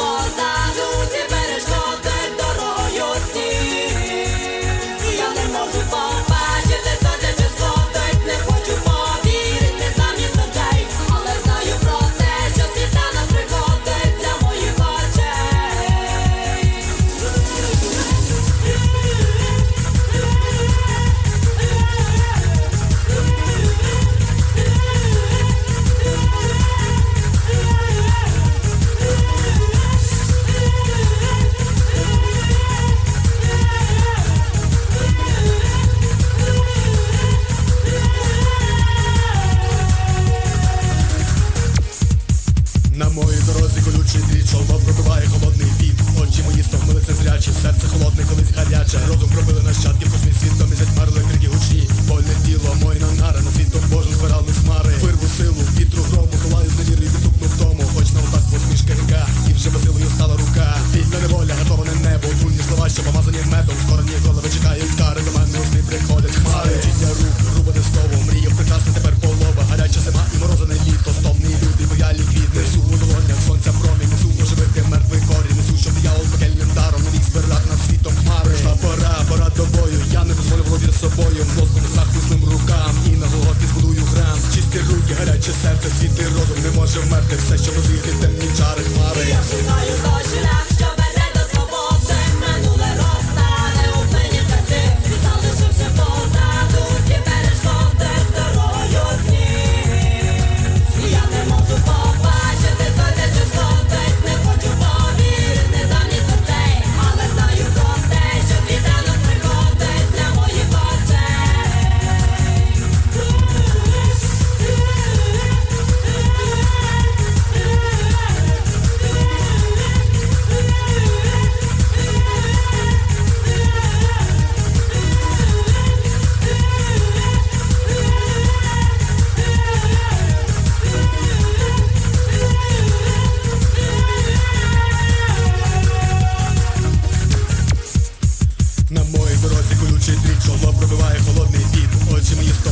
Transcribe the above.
позаду. Все, що розвіяти темні чари хмари. Я шукаю мою сторону